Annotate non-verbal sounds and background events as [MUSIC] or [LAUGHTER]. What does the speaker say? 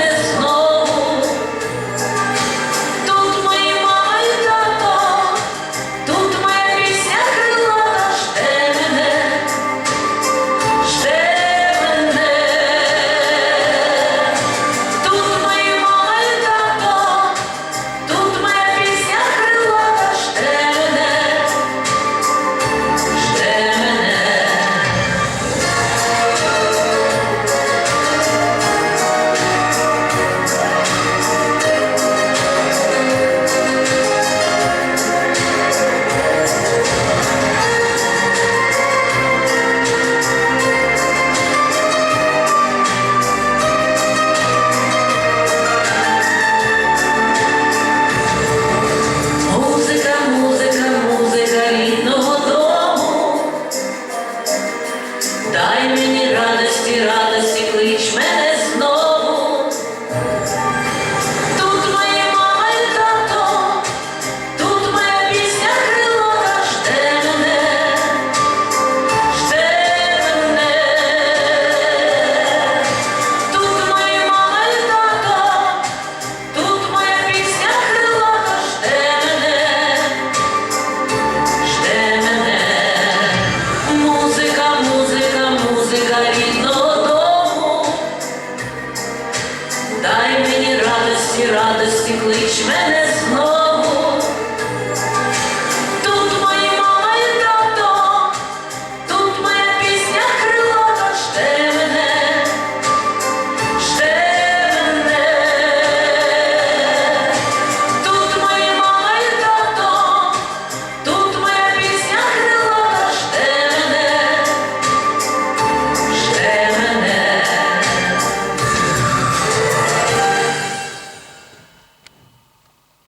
Dennis. Дай мені радості радості. Amen. [LAUGHS]